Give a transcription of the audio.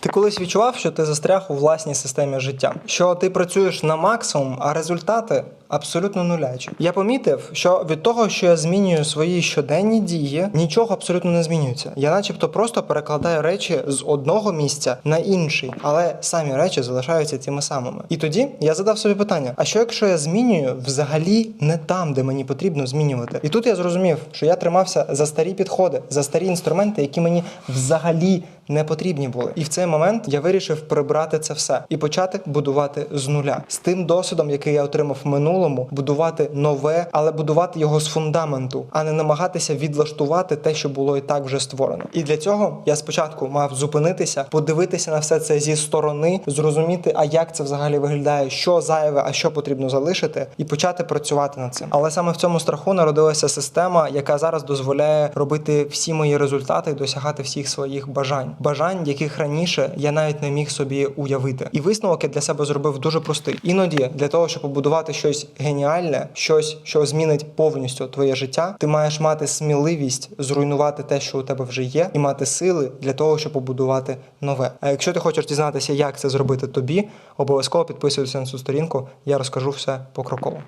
Ти колись відчував, що ти застряг у власній системі життя, що ти працюєш на максимум, а результати абсолютно нулячі. Я помітив, що від того, що я змінюю свої щоденні дії, нічого абсолютно не змінюється. Я, начебто, просто перекладаю речі з одного місця на інший, але самі речі залишаються тими самими. І тоді я задав собі питання: а що якщо я змінюю взагалі не там, де мені потрібно змінювати? І тут я зрозумів, що я тримався за старі підходи, за старі інструменти, які мені взагалі не потрібні були. І в цей момент я вирішив прибрати це все і почати будувати з нуля з тим досвідом, який я отримав в минулому, будувати нове, але будувати його з фундаменту, а не намагатися відлаштувати те, що було і так вже створено. І для цього я спочатку мав зупинитися, подивитися на все це зі сторони, зрозуміти, а як це взагалі виглядає, що зайве, а що потрібно залишити, і почати працювати над цим. Але саме в цьому страху народилася система, яка зараз дозволяє робити всі мої результати і досягати всіх своїх бажань, бажань, яких раніше я навіть не міг собі уявити. І висновок я для себе зробив дуже простий. Іноді для того, щоб побудувати щось геніальне, щось, що змінить повністю твоє життя, ти маєш мати сміливість зруйнувати те, що у тебе вже є, і мати сили для того, щоб побудувати нове. А якщо ти хочеш дізнатися, як це зробити тобі, обов'язково підписуйся на цю сторінку. Я розкажу все покроково.